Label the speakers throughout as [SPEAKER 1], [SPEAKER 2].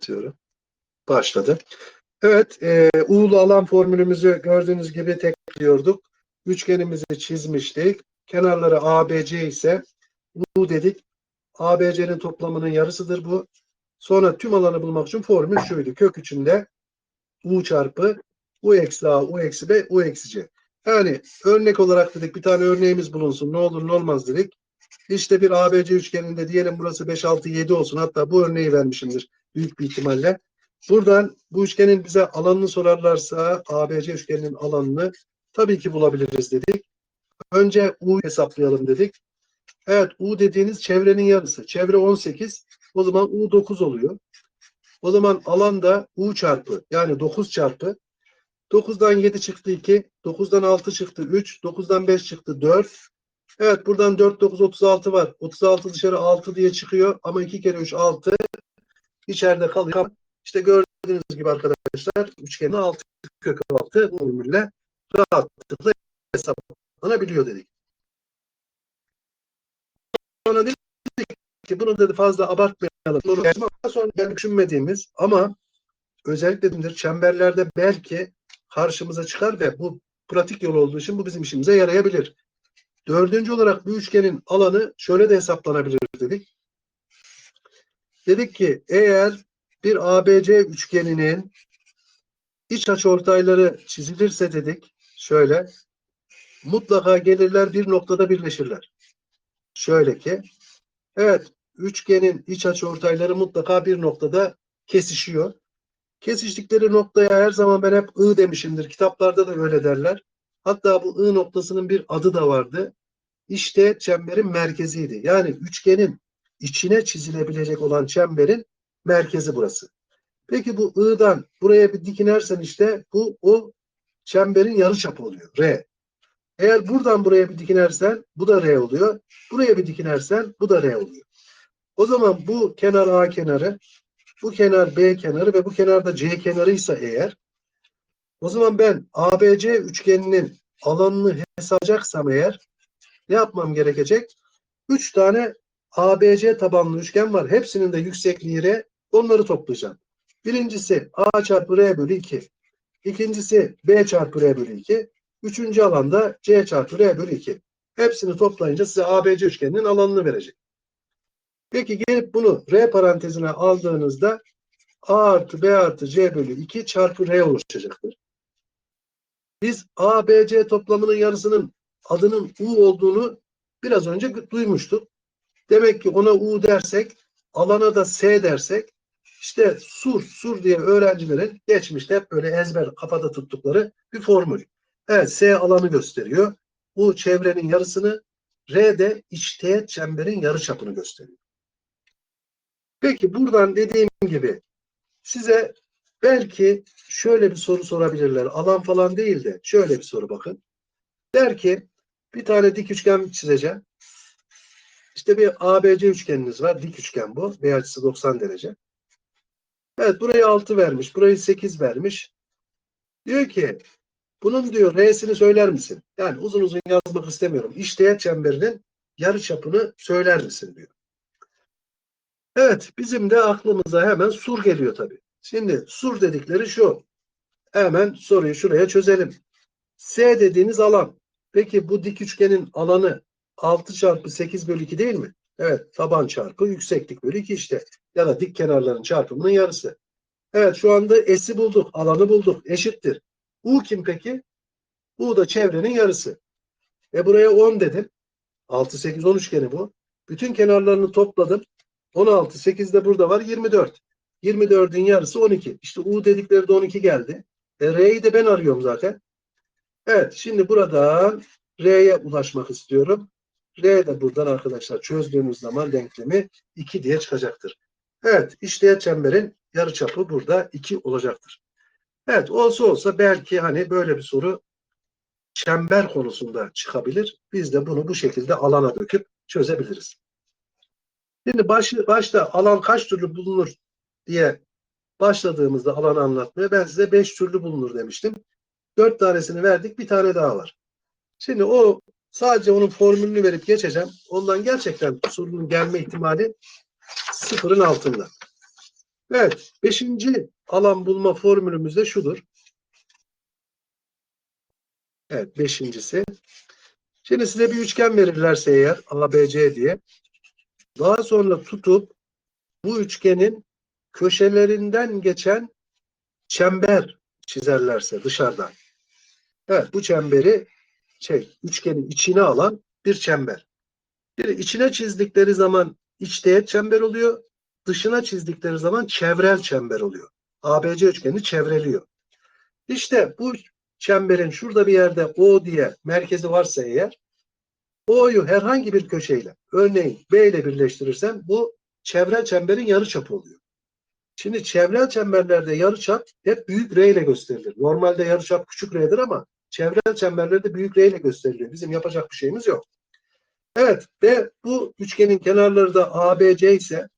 [SPEAKER 1] başlatıyorum. Başladı. Evet, e, U'lu alan formülümüzü gördüğünüz gibi tekrarlıyorduk. Üçgenimizi çizmiştik. Kenarları ABC ise U dedik. ABC'nin toplamının yarısıdır bu. Sonra tüm alanı bulmak için formül şuydu. Kök içinde U çarpı U eksi A, U eksi B, U eksi C. Yani örnek olarak dedik bir tane örneğimiz bulunsun. Ne olur ne olmaz dedik. İşte bir ABC üçgeninde diyelim burası 5, 6, 7 olsun. Hatta bu örneği vermişimdir büyük bir ihtimalle. Buradan bu üçgenin bize alanını sorarlarsa ABC üçgeninin alanını tabii ki bulabiliriz dedik. Önce U hesaplayalım dedik. Evet U dediğiniz çevrenin yarısı. Çevre 18. O zaman U 9 oluyor. O zaman alan da U çarpı yani 9 çarpı 9'dan 7 çıktı 2. 9'dan 6 çıktı 3. 9'dan 5 çıktı 4. Evet buradan 4, 9, 36 var. 36 dışarı 6 diye çıkıyor. Ama 2 kere 3 6. İçeride kalıyor. İşte gördüğünüz gibi arkadaşlar üçgenin 6 kök 6 formülle rahatlıkla hesaplanabiliyor dedik. Sonra dedik ki bunu dedi fazla abartmayalım. Sonra ben düşünmediğimiz ama özellikle dedim, çemberlerde belki karşımıza çıkar ve bu pratik yol olduğu için bu bizim işimize yarayabilir. Dördüncü olarak bu üçgenin alanı şöyle de hesaplanabilir dedik. Dedik ki eğer bir ABC üçgeninin iç açıortayları çizilirse dedik şöyle mutlaka gelirler bir noktada birleşirler. Şöyle ki evet üçgenin iç açıortayları mutlaka bir noktada kesişiyor. Kesiştikleri noktaya her zaman ben hep I demişimdir. Kitaplarda da öyle derler. Hatta bu I noktasının bir adı da vardı. İşte çemberin merkeziydi. Yani üçgenin içine çizilebilecek olan çemberin merkezi burası. Peki bu I'dan buraya bir dikinersen işte bu o çemberin yarıçapı oluyor. R. Eğer buradan buraya bir dikinersen bu da R oluyor. Buraya bir dikinersen bu da R oluyor. O zaman bu kenar A kenarı, bu kenar B kenarı ve bu kenar da C kenarıysa eğer o zaman ben ABC üçgeninin alanını hesaplayacaksam eğer ne yapmam gerekecek? Üç tane ABC tabanlı üçgen var. Hepsinin de yüksekliği R. Onları toplayacağım. Birincisi A çarpı R bölü 2. İkincisi B çarpı R bölü 2. Üçüncü alanda C çarpı R bölü 2. Hepsini toplayınca size ABC üçgeninin alanını verecek. Peki gelip bunu R parantezine aldığınızda A artı B artı C bölü 2 çarpı R oluşacaktır. Biz ABC toplamının yarısının adının U olduğunu biraz önce duymuştuk. Demek ki ona U dersek, alana da S dersek, işte sur, sur diye öğrencilerin geçmişte hep böyle ezber kafada tuttukları bir formül. Evet, S alanı gösteriyor. U çevrenin yarısını, R de iç teğet çemberin yarıçapını gösteriyor. Peki buradan dediğim gibi size belki şöyle bir soru sorabilirler. Alan falan değil de şöyle bir soru bakın. Der ki bir tane dik üçgen çizeceğim. İşte bir ABC üçgeniniz var. Dik üçgen bu. B açısı 90 derece. Evet burayı 6 vermiş. Burayı 8 vermiş. Diyor ki bunun diyor R'sini söyler misin? Yani uzun uzun yazmak istemiyorum. İşteğet çemberinin yarı çapını söyler misin diyor. Evet bizim de aklımıza hemen sur geliyor tabii. Şimdi sur dedikleri şu. Hemen soruyu şuraya çözelim. S dediğiniz alan. Peki bu dik üçgenin alanı 6 çarpı 8 bölü 2 değil mi? Evet taban çarpı yükseklik bölü 2 işte. Ya da dik kenarların çarpımının yarısı. Evet şu anda S'i bulduk. Alanı bulduk. Eşittir. U kim peki? U da çevrenin yarısı. E buraya 10 dedim. 6, 8, 10 üçgeni bu. Bütün kenarlarını topladım. 16, 8 de burada var. 24. 24'ün yarısı 12. İşte U dedikleri de 12 geldi. E, R'yi de ben arıyorum zaten. Evet şimdi buradan R'ye ulaşmak istiyorum. R de buradan arkadaşlar çözdüğünüz zaman denklemi 2 diye çıkacaktır. Evet işleyen çemberin yarıçapı burada 2 olacaktır. Evet olsa olsa belki hani böyle bir soru çember konusunda çıkabilir. Biz de bunu bu şekilde alana döküp çözebiliriz. Şimdi baş, başta alan kaç türlü bulunur diye başladığımızda alanı anlatmaya ben size 5 türlü bulunur demiştim. 4 tanesini verdik bir tane daha var. Şimdi o sadece onun formülünü verip geçeceğim. Ondan gerçekten sorunun gelme ihtimali sıfırın altında. Evet. Beşinci alan bulma formülümüz de şudur. Evet. Beşincisi. Şimdi size bir üçgen verirlerse eğer ABC diye daha sonra tutup bu üçgenin köşelerinden geçen çember çizerlerse dışarıdan. Evet bu çemberi şey üçgenin içine alan bir çember. Şimdi içine çizdikleri zaman iç teğet çember oluyor. Dışına çizdikleri zaman çevrel çember oluyor. ABC üçgeni çevreliyor. İşte bu çemberin şurada bir yerde O diye merkezi varsa eğer O'yu herhangi bir köşeyle örneğin B ile birleştirirsem bu çevrel çemberin yarıçapı oluyor. Şimdi çevrel çemberlerde yarıçap hep büyük R ile gösterilir. Normalde yarıçap küçük R'dir ama çevrel çemberlerde büyük R ile gösteriliyor. Bizim yapacak bir şeyimiz yok. Evet ve bu üçgenin kenarları da ABC ise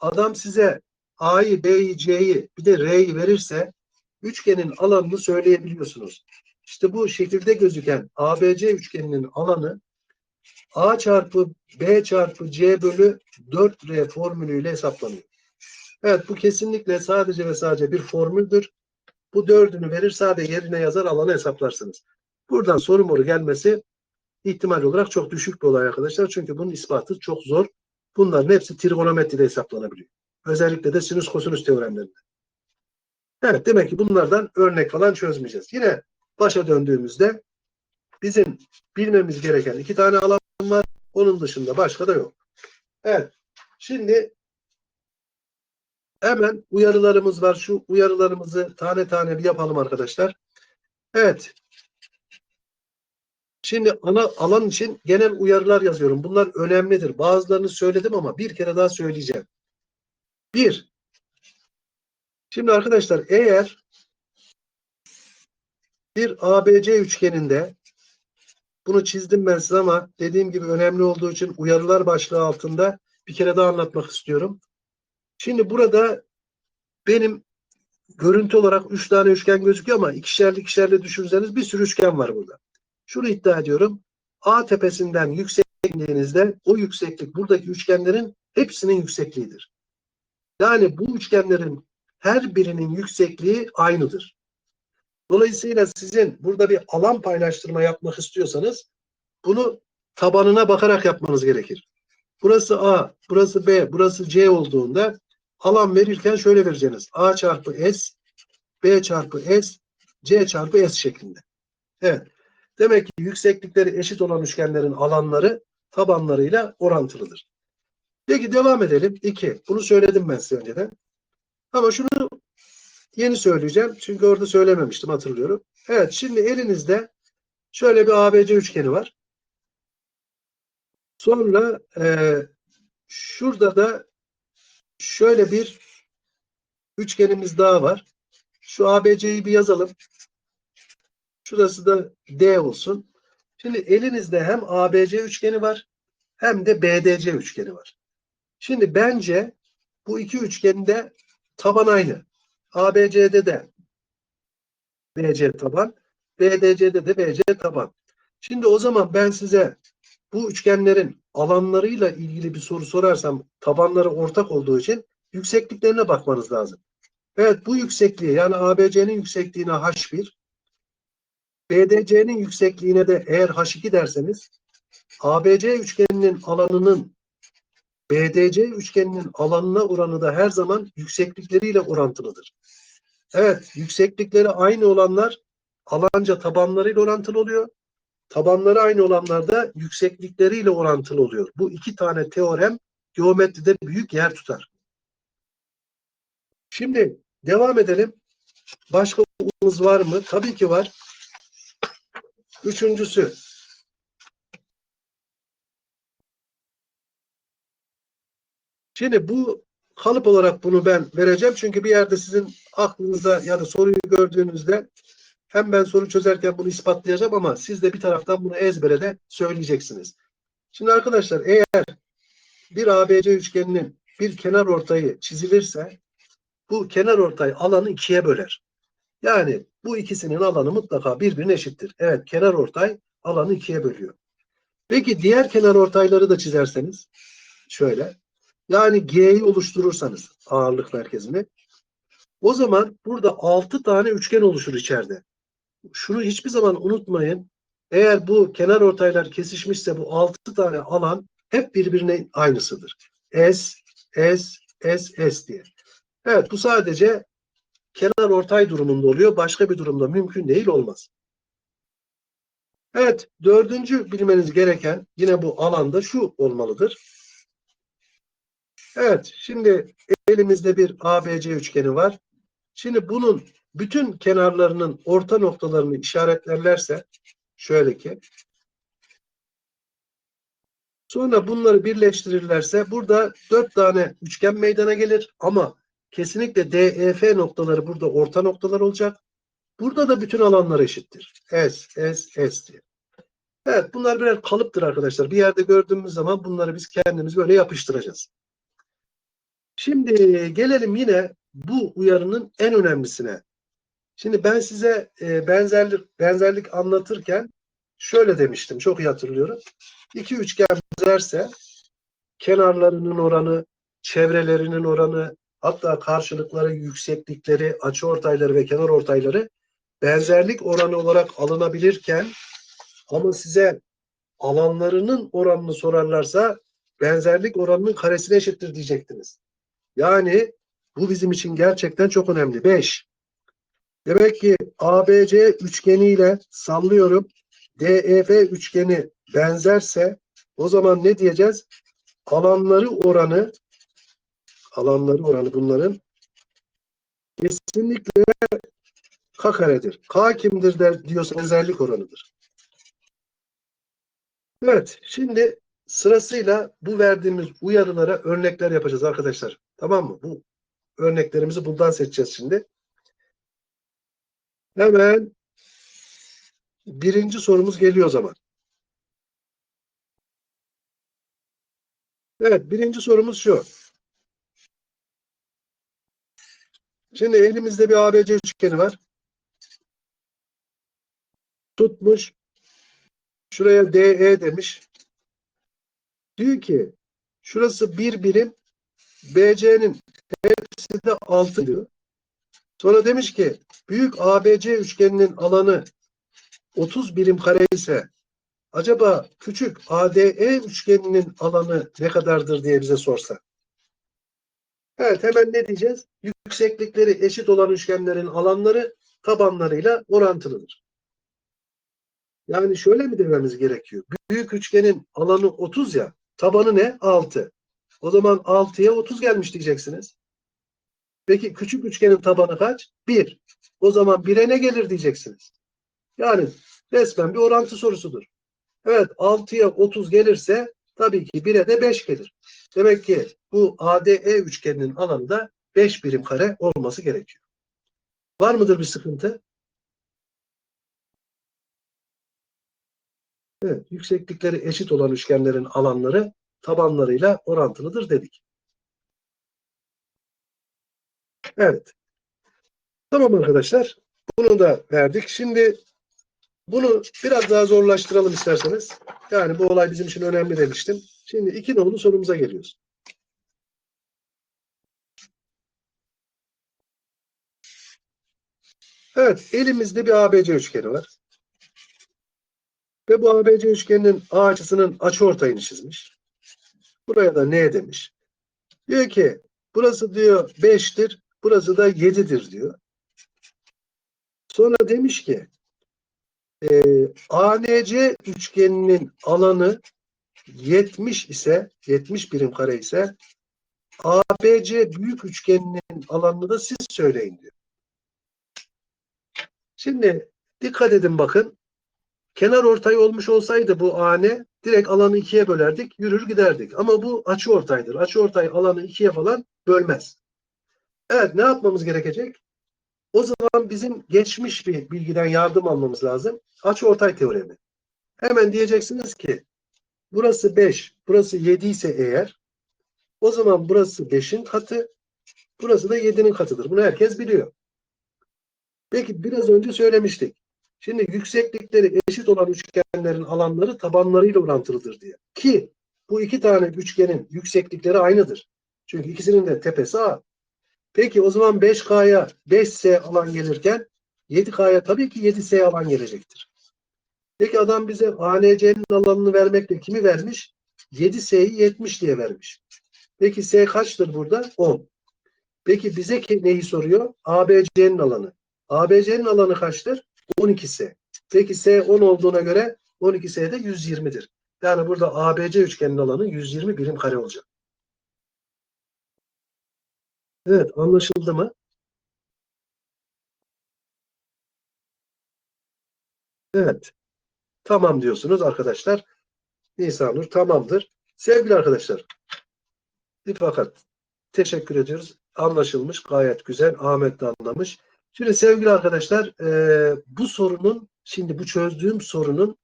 [SPEAKER 1] adam size A'yı, B'yi, C'yi bir de R'yi verirse üçgenin alanını söyleyebiliyorsunuz. İşte bu şekilde gözüken ABC üçgeninin alanı A çarpı B çarpı C bölü 4R formülüyle hesaplanıyor. Evet bu kesinlikle sadece ve sadece bir formüldür. Bu dördünü verir sadece yerine yazar alanı hesaplarsınız. Buradan soru moru gelmesi ihtimal olarak çok düşük bir olay arkadaşlar. Çünkü bunun ispatı çok zor. Bunların hepsi trigonometride hesaplanabiliyor. Özellikle de sinüs kosinüs teoremlerinde. Evet demek ki bunlardan örnek falan çözmeyeceğiz. Yine başa döndüğümüzde bizim bilmemiz gereken iki tane alan var. Onun dışında başka da yok. Evet. Şimdi hemen uyarılarımız var. Şu uyarılarımızı tane tane bir yapalım arkadaşlar. Evet. Şimdi ana alan için genel uyarılar yazıyorum. Bunlar önemlidir. Bazılarını söyledim ama bir kere daha söyleyeceğim. Bir. Şimdi arkadaşlar eğer bir ABC üçgeninde bunu çizdim ben size ama dediğim gibi önemli olduğu için uyarılar başlığı altında bir kere daha anlatmak istiyorum. Şimdi burada benim görüntü olarak üç tane üçgen gözüküyor ama ikişerli ikişerli düşünseniz bir sürü üçgen var burada. Şunu iddia ediyorum. A tepesinden yüksekliğinizde o yükseklik buradaki üçgenlerin hepsinin yüksekliğidir. Yani bu üçgenlerin her birinin yüksekliği aynıdır. Dolayısıyla sizin burada bir alan paylaştırma yapmak istiyorsanız bunu tabanına bakarak yapmanız gerekir. Burası A, burası B, burası C olduğunda alan verirken şöyle vereceksiniz. A çarpı S, B çarpı S, C çarpı S şeklinde. Evet. Demek ki yükseklikleri eşit olan üçgenlerin alanları tabanlarıyla orantılıdır. Peki devam edelim. 2. Bunu söyledim ben size önceden. Ama şunu yeni söyleyeceğim. Çünkü orada söylememiştim hatırlıyorum. Evet şimdi elinizde şöyle bir ABC üçgeni var. Sonra e, şurada da şöyle bir üçgenimiz daha var. Şu ABC'yi bir yazalım. Şurası da D olsun. Şimdi elinizde hem ABC üçgeni var hem de BDC üçgeni var. Şimdi bence bu iki üçgende taban aynı. ABC'de de BC taban, BDC'de de BC taban. Şimdi o zaman ben size bu üçgenlerin alanlarıyla ilgili bir soru sorarsam tabanları ortak olduğu için yüksekliklerine bakmanız lazım. Evet bu yüksekliği yani ABC'nin yüksekliğine H1 BDC'nin yüksekliğine de eğer H2 derseniz ABC üçgeninin alanının BDC üçgeninin alanına oranı da her zaman yükseklikleriyle orantılıdır. Evet, yükseklikleri aynı olanlar alanca tabanlarıyla orantılı oluyor. Tabanları aynı olanlar da yükseklikleriyle orantılı oluyor. Bu iki tane teorem geometride büyük yer tutar. Şimdi devam edelim. Başka uyarımız var mı? Tabii ki var. Üçüncüsü. Şimdi bu kalıp olarak bunu ben vereceğim. Çünkü bir yerde sizin aklınıza ya da soruyu gördüğünüzde hem ben soru çözerken bunu ispatlayacağım ama siz de bir taraftan bunu ezbere de söyleyeceksiniz. Şimdi arkadaşlar eğer bir ABC üçgeninin bir kenar ortayı çizilirse bu kenar ortay alanı ikiye böler. Yani bu ikisinin alanı mutlaka birbirine eşittir. Evet kenar ortay alanı ikiye bölüyor. Peki diğer kenar ortayları da çizerseniz şöyle. yani G'yi oluşturursanız ağırlık merkezini o zaman burada 6 tane üçgen oluşur içeride. Şunu hiçbir zaman unutmayın. Eğer bu kenar ortaylar kesişmişse bu 6 tane alan hep birbirine aynısıdır. S, S, S, S diye. Evet bu sadece kenar ortay durumunda oluyor. Başka bir durumda mümkün değil olmaz. Evet dördüncü bilmeniz gereken yine bu alanda şu olmalıdır. Evet şimdi elimizde bir ABC üçgeni var. Şimdi bunun bütün kenarlarının orta noktalarını işaretlerlerse şöyle ki sonra bunları birleştirirlerse burada dört tane üçgen meydana gelir ama kesinlikle DEF noktaları burada orta noktalar olacak. Burada da bütün alanlar eşittir. S, S, S diye. Evet bunlar birer kalıptır arkadaşlar. Bir yerde gördüğümüz zaman bunları biz kendimiz böyle yapıştıracağız. Şimdi gelelim yine bu uyarının en önemlisine. Şimdi ben size e, benzerlik benzerlik anlatırken şöyle demiştim. Çok iyi hatırlıyorum. İki üçgen benzerse kenarlarının oranı, çevrelerinin oranı, hatta karşılıkları, yükseklikleri, açıortayları ve kenar ortayları benzerlik oranı olarak alınabilirken ama size alanlarının oranını sorarlarsa benzerlik oranının karesine eşittir diyecektiniz. Yani bu bizim için gerçekten çok önemli. 5. Demek ki ABC üçgeniyle sallıyorum. DEF üçgeni benzerse o zaman ne diyeceğiz? Alanları oranı alanları oranı bunların kesinlikle K karedir. K kimdir der diyorsa benzerlik oranıdır. Evet, şimdi sırasıyla bu verdiğimiz uyarılara örnekler yapacağız arkadaşlar. Tamam mı? Bu örneklerimizi buradan seçeceğiz şimdi. Hemen birinci sorumuz geliyor o zaman. Evet, birinci sorumuz şu. Şimdi elimizde bir ABC üçgeni var. Tutmuş. Şuraya DE demiş. Diyor ki şurası bir birim BC'nin hepsi de 6 diyor. Sonra demiş ki büyük ABC üçgeninin alanı 30 birim kare ise acaba küçük ADE üçgeninin alanı ne kadardır diye bize sorsa. Evet hemen ne diyeceğiz? Yükseklikleri eşit olan üçgenlerin alanları tabanlarıyla orantılıdır. Yani şöyle mi dememiz gerekiyor? Büyük üçgenin alanı 30 ya, tabanı ne? 6. O zaman 6'ya 30 gelmiş diyeceksiniz. Peki küçük üçgenin tabanı kaç? 1. O zaman 1'e ne gelir diyeceksiniz. Yani resmen bir orantı sorusudur. Evet 6'ya 30 gelirse tabii ki 1'e de 5 gelir. Demek ki bu ADE üçgeninin alanı da 5 birim kare olması gerekiyor. Var mıdır bir sıkıntı? Evet, yükseklikleri eşit olan üçgenlerin alanları tabanlarıyla orantılıdır dedik. Evet. Tamam arkadaşlar. Bunu da verdik. Şimdi bunu biraz daha zorlaştıralım isterseniz. Yani bu olay bizim için önemli demiştim. Şimdi iki nolu sorumuza geliyoruz. Evet, elimizde bir ABC üçgeni var. Ve bu ABC üçgeninin A açısının açıortayını çizmiş. Buraya da ne demiş? Diyor ki burası diyor 5'tir, burası da 7'dir diyor. Sonra demiş ki e, ANC üçgeninin alanı 70 ise 70 birim kare ise ABC büyük üçgeninin alanını da siz söyleyin diyor. Şimdi dikkat edin bakın. Kenar ortay olmuş olsaydı bu AN direkt alanı ikiye bölerdik, yürür giderdik. Ama bu açı ortaydır. Açı ortay alanı ikiye falan bölmez. Evet ne yapmamız gerekecek? O zaman bizim geçmiş bir bilgiden yardım almamız lazım. Açı ortay teoremi. Hemen diyeceksiniz ki burası 5, burası 7 ise eğer o zaman burası 5'in katı, burası da 7'nin katıdır. Bunu herkes biliyor. Peki biraz önce söylemiştik. Şimdi yükseklikleri eşit olan üçgenlerin alanları tabanlarıyla orantılıdır diye. Ki bu iki tane üçgenin yükseklikleri aynıdır. Çünkü ikisinin de tepesi A. Peki o zaman 5K'ya 5S alan gelirken 7K'ya tabii ki 7S alan gelecektir. Peki adam bize ANC'nin alanını vermekle kimi vermiş? 7S'yi 70 diye vermiş. Peki S kaçtır burada? 10. Peki bize neyi soruyor? ABC'nin alanı. ABC'nin alanı kaçtır? 12S. Peki S 10 olduğuna göre 12S de 120'dir. Yani burada ABC üçgenin alanı 120 birim kare olacak. Evet anlaşıldı mı? Evet. Tamam diyorsunuz arkadaşlar. Nisanur tamamdır. Sevgili arkadaşlar. Fakat teşekkür ediyoruz. Anlaşılmış. Gayet güzel. Ahmet de anlamış. Şimdi sevgili arkadaşlar e, bu sorunun şimdi bu çözdüğüm sorunun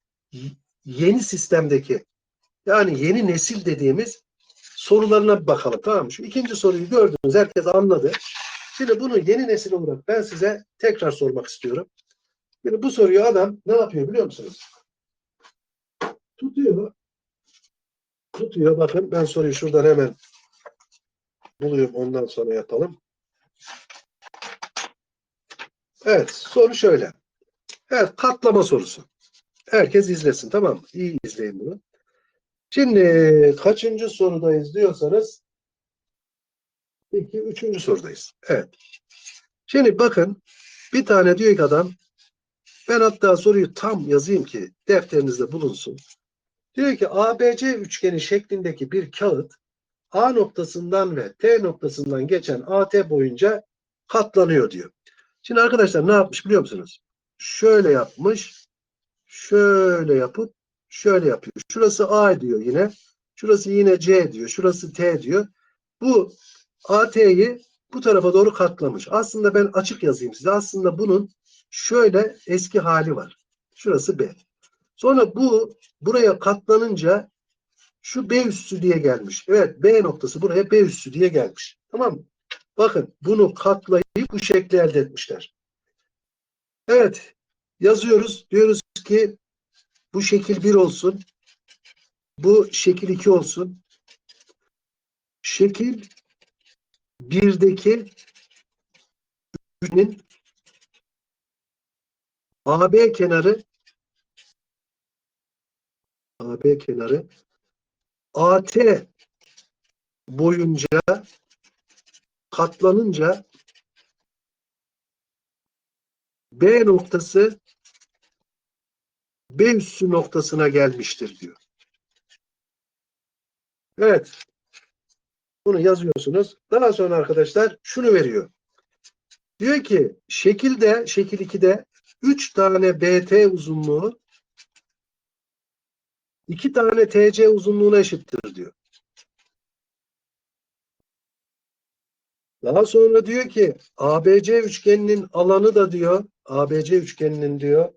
[SPEAKER 1] yeni sistemdeki yani yeni nesil dediğimiz sorularına bir bakalım. Tamam mı? Şu ikinci soruyu gördünüz. Herkes anladı. Şimdi bunu yeni nesil olarak ben size tekrar sormak istiyorum. Şimdi bu soruyu adam ne yapıyor biliyor musunuz? Tutuyor. Tutuyor. Bakın ben soruyu şuradan hemen buluyorum. Ondan sonra yapalım. Evet. Soru şöyle. Evet. Katlama sorusu. Herkes izlesin. Tamam mı? İyi izleyin bunu. Şimdi kaçıncı sorudayız diyorsanız iki, üçüncü sorudayız. Evet. Şimdi bakın bir tane diyor ki adam ben hatta soruyu tam yazayım ki defterinizde bulunsun. Diyor ki ABC üçgeni şeklindeki bir kağıt A noktasından ve T noktasından geçen AT boyunca katlanıyor diyor. Şimdi arkadaşlar ne yapmış biliyor musunuz? Şöyle yapmış. Şöyle yapıp şöyle yapıyor. Şurası A diyor yine. Şurası yine C diyor. Şurası T diyor. Bu AT'yi bu tarafa doğru katlamış. Aslında ben açık yazayım size. Aslında bunun şöyle eski hali var. Şurası B. Sonra bu buraya katlanınca şu B üssü diye gelmiş. Evet B noktası buraya B üssü diye gelmiş. Tamam mı? Bakın bunu katlayıp bu şekli elde etmişler. Evet yazıyoruz. Diyoruz ki bu şekil 1 olsun. Bu şekil 2 olsun. Şekil 1'deki üçgenin AB kenarı AB kenarı AT boyunca katlanınca B noktası B üssü noktasına gelmiştir diyor. Evet. Bunu yazıyorsunuz. Daha sonra arkadaşlar şunu veriyor. Diyor ki şekilde, şekil 2'de 3 tane BT uzunluğu 2 tane TC uzunluğuna eşittir diyor. Daha sonra diyor ki ABC üçgeninin alanı da diyor ABC üçgeninin diyor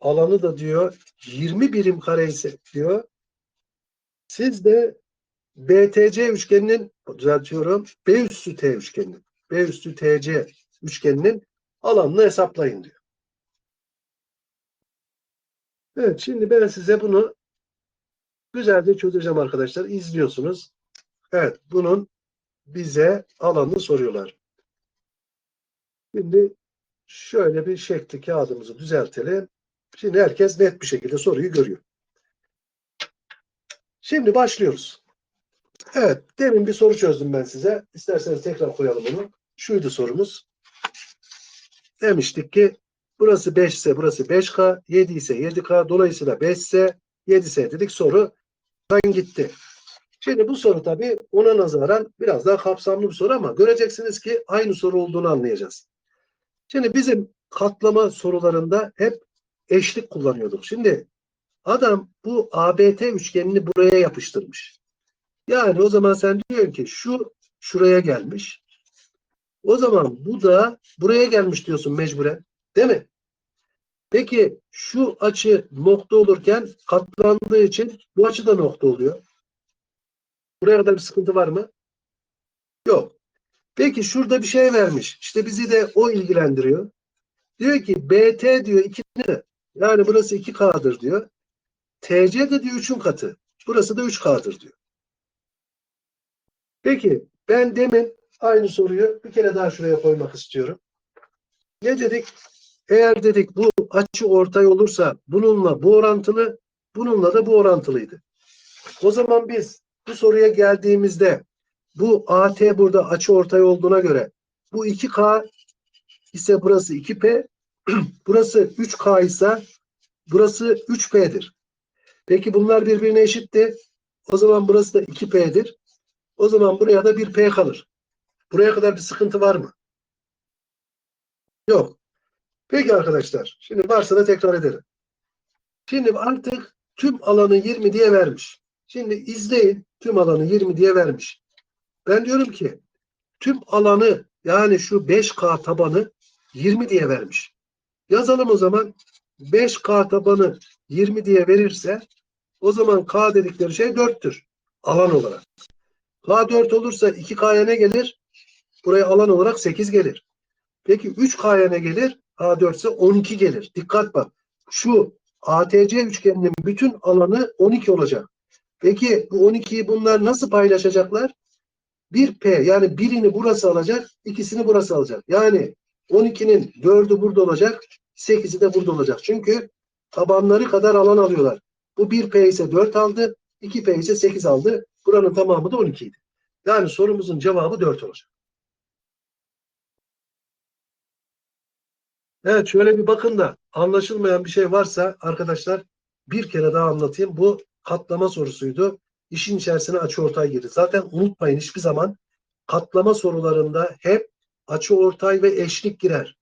[SPEAKER 1] alanı da diyor 20 birim kare ise diyor siz de BTC üçgeninin düzeltiyorum B üssü T üçgeninin B üssü TC üçgeninin alanını hesaplayın diyor. Evet şimdi ben size bunu güzelce çözeceğim arkadaşlar. İzliyorsunuz. Evet bunun bize alanını soruyorlar. Şimdi şöyle bir şekli kağıdımızı düzeltelim. Şimdi herkes net bir şekilde soruyu görüyor. Şimdi başlıyoruz. Evet, demin bir soru çözdüm ben size. İsterseniz tekrar koyalım onu. Şuydu sorumuz. Demiştik ki burası 5 ise burası 5K, 7 ise 7K, dolayısıyla 5 ise 7 ise dedik soru gitti. Şimdi bu soru tabii ona nazaran biraz daha kapsamlı bir soru ama göreceksiniz ki aynı soru olduğunu anlayacağız. Şimdi bizim katlama sorularında hep eşlik kullanıyorduk. Şimdi adam bu ABT üçgenini buraya yapıştırmış. Yani o zaman sen diyorsun ki şu şuraya gelmiş. O zaman bu da buraya gelmiş diyorsun mecburen. Değil mi? Peki şu açı nokta olurken katlandığı için bu açı da nokta oluyor. Buraya kadar bir sıkıntı var mı? Yok. Peki şurada bir şey vermiş. İşte bizi de o ilgilendiriyor. Diyor ki BT diyor 2 yani burası 2K'dır diyor. TC de diyor 3'ün katı. Burası da 3K'dır diyor. Peki Ben demin aynı soruyu bir kere daha şuraya koymak istiyorum. Ne dedik? Eğer dedik bu açı ortay olursa bununla bu orantılı, bununla da bu orantılıydı. O zaman biz bu soruya geldiğimizde bu AT burada açı ortay olduğuna göre bu 2K ise burası 2P, burası 3K ise burası 3P'dir. Peki bunlar birbirine eşitti. O zaman burası da 2P'dir. O zaman buraya da 1P kalır. Buraya kadar bir sıkıntı var mı? Yok. Peki arkadaşlar. Şimdi varsa da tekrar edelim. Şimdi artık tüm alanı 20 diye vermiş. Şimdi izleyin. Tüm alanı 20 diye vermiş. Ben diyorum ki tüm alanı yani şu 5K tabanı 20 diye vermiş. Yazalım o zaman 5K tabanı 20 diye verirse o zaman K dedikleri şey 4'tür. Alan olarak. K 4 olursa 2K'ya ne gelir? Buraya alan olarak 8 gelir. Peki 3K'ya ne gelir? A 4 ise 12 gelir. Dikkat bak. Şu ATC üçgeninin bütün alanı 12 olacak. Peki bu 12'yi bunlar nasıl paylaşacaklar? 1P yani birini burası alacak, ikisini burası alacak. Yani 12'nin 4'ü burada olacak, 8'i de burada olacak. Çünkü tabanları kadar alan alıyorlar. Bu 1P ise 4 aldı, 2P ise 8 aldı. Buranın tamamı da 12 idi. Yani sorumuzun cevabı 4 olacak. Evet şöyle bir bakın da anlaşılmayan bir şey varsa arkadaşlar bir kere daha anlatayım. Bu katlama sorusuydu. İşin içerisine açıortay girdi. Zaten unutmayın hiçbir zaman katlama sorularında hep açıortay ve eşlik girer.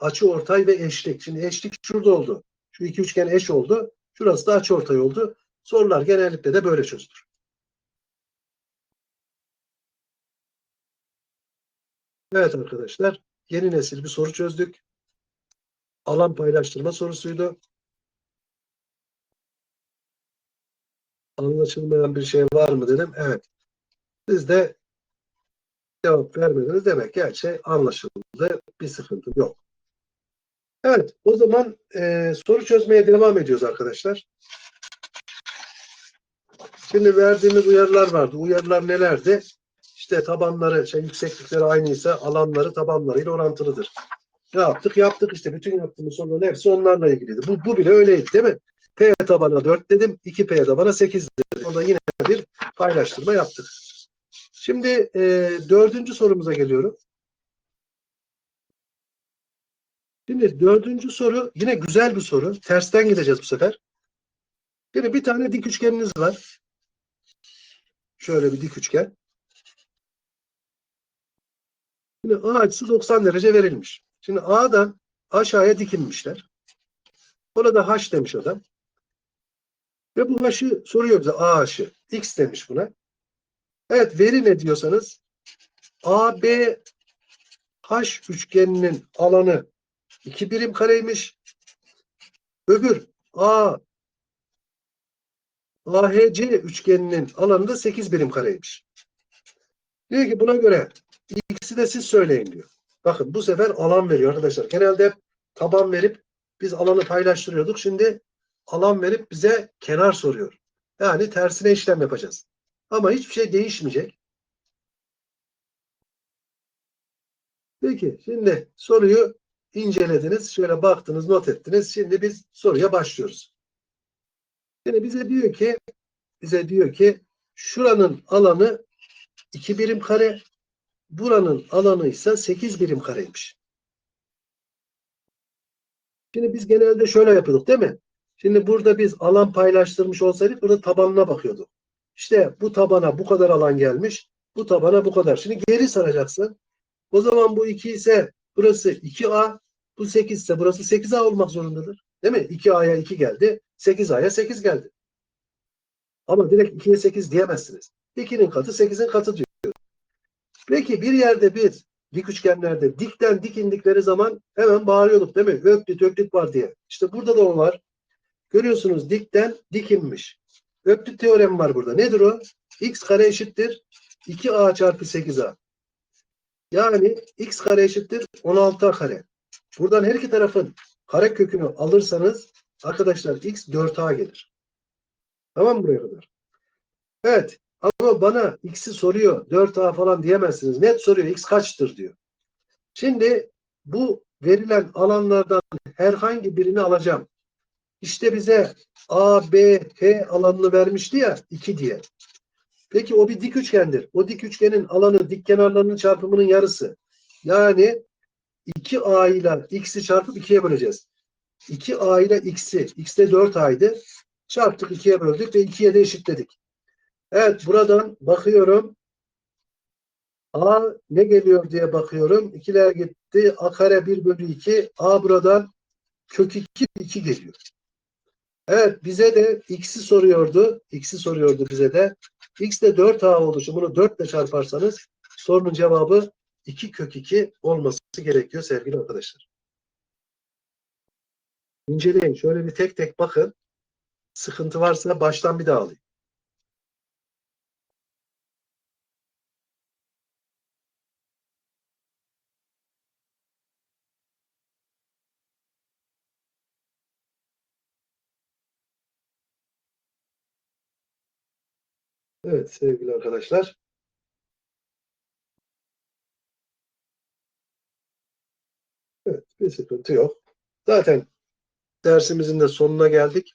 [SPEAKER 1] Açıortay ve eşlik. Şimdi eşlik şurada oldu. Şu iki üçgen eş oldu. Şurası da açıortay oldu. Sorular genellikle de böyle çözülür. Evet arkadaşlar yeni nesil bir soru çözdük. Alan paylaştırma sorusuydu. Anlaşılmayan bir şey var mı dedim. Evet. Siz de cevap vermediniz. Demek ki her şey anlaşıldı. Bir sıkıntı yok. Evet. O zaman e, soru çözmeye devam ediyoruz arkadaşlar. Şimdi verdiğimiz uyarılar vardı. Uyarılar nelerdi? İşte tabanları, şey, yükseklikleri aynıysa alanları tabanlarıyla orantılıdır. Ne yaptık? Yaptık işte. Bütün yaptığımız soruların hepsi onlarla ilgiliydi. Bu, bu bile öyleydi değil mi? P tabana 4 dedim. 2P tabana 8 dedim. Orada yine bir paylaştırma yaptık. Şimdi e, dördüncü sorumuza geliyorum. Şimdi dördüncü soru yine güzel bir soru. Tersten gideceğiz bu sefer. Şimdi bir tane dik üçgeniniz var. Şöyle bir dik üçgen. Şimdi A açısı 90 derece verilmiş. Şimdi A'dan aşağıya dikinmişler. Ona da H demiş adam. Ve bu H'ı soruyor bize A H'ı. X demiş buna. Evet veri ne diyorsanız AB H üçgeninin alanı 2 birim kareymiş. Öbür A AHC üçgeninin alanı da 8 birim kareymiş. Diyor ki buna göre ikisi de siz söyleyin diyor. Bakın bu sefer alan veriyor arkadaşlar. Genelde hep taban verip biz alanı paylaştırıyorduk. Şimdi alan verip bize kenar soruyor. Yani tersine işlem yapacağız. Ama hiçbir şey değişmeyecek. Peki şimdi soruyu incelediniz. Şöyle baktınız, not ettiniz. Şimdi biz soruya başlıyoruz. Şimdi bize diyor ki bize diyor ki şuranın alanı 2 birim kare, buranın alanı ise 8 birim kareymiş. Şimdi biz genelde şöyle yapıyorduk değil mi? Şimdi burada biz alan paylaştırmış olsaydık burada tabanına bakıyorduk. İşte bu tabana bu kadar alan gelmiş. Bu tabana bu kadar. Şimdi geri saracaksın. O zaman bu 2 ise burası 2A. Bu 8 ise burası 8A olmak zorundadır. Değil mi? 2A'ya 2 geldi. 8A'ya 8 geldi. Ama direkt 2'ye 8 diyemezsiniz. 2'nin katı 8'in katı diyor. Peki bir yerde biz dik üçgenlerde dikten dik indikleri zaman hemen bağırıyorduk değil mi? Öklit öklit var diye. İşte burada da o var. Görüyorsunuz dikten dik inmiş. Öklit teoremi var burada. Nedir o? x kare eşittir 2a çarpı 8a. Yani x kare eşittir 16a kare. Buradan her iki tarafın kare kökünü alırsanız arkadaşlar x 4a gelir. Tamam mı buraya kadar? Evet. Ama bana x'i soruyor. 4a falan diyemezsiniz. Net soruyor. x kaçtır diyor. Şimdi bu verilen alanlardan herhangi birini alacağım. İşte bize A, B, H alanını vermişti ya 2 diye. Peki o bir dik üçgendir. O dik üçgenin alanı dik kenarlarının çarpımının yarısı. Yani 2A ile x'i çarpıp 2'ye böleceğiz. 2A ile x'i, x de 4a'ydı. Çarptık 2'ye böldük ve 2'ye de eşitledik. Evet buradan bakıyorum. A ne geliyor diye bakıyorum. İkiler gitti. A kare 1 bölü 2. A buradan kök 2, 2 geliyor. Evet bize de x'i soruyordu. X'i soruyordu bize de. X de 4A olduğu için bunu 4 ile çarparsanız sorunun cevabı 2 kök 2 olması gerekiyor sevgili arkadaşlar. İnceleyin. Şöyle bir tek tek bakın. Sıkıntı varsa baştan bir daha alayım. Evet sevgili arkadaşlar. Evet bir sıkıntı yok. Zaten dersimizin de sonuna geldik.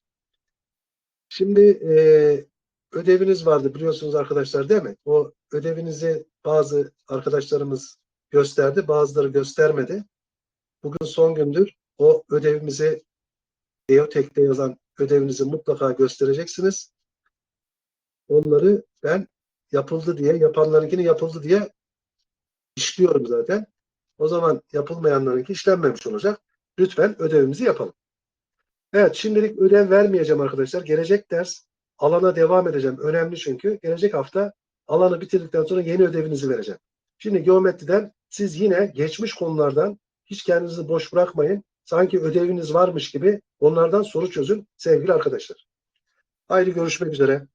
[SPEAKER 1] Şimdi e, ödeviniz vardı biliyorsunuz arkadaşlar değil mi? O ödevinizi bazı arkadaşlarımız gösterdi, bazıları göstermedi. Bugün son gündür. O ödevimizi Geotek'te yazan ödevinizi mutlaka göstereceksiniz. Onları ben yapıldı diye, yapanlarınkini yapıldı diye işliyorum zaten. O zaman yapılmayanlarınki işlenmemiş olacak. Lütfen ödevimizi yapalım. Evet şimdilik ödev vermeyeceğim arkadaşlar. Gelecek ders alana devam edeceğim. Önemli çünkü. Gelecek hafta alanı bitirdikten sonra yeni ödevinizi vereceğim. Şimdi geometriden siz yine geçmiş konulardan hiç kendinizi boş bırakmayın. Sanki ödeviniz varmış gibi onlardan soru çözün sevgili arkadaşlar. Haydi görüşmek üzere.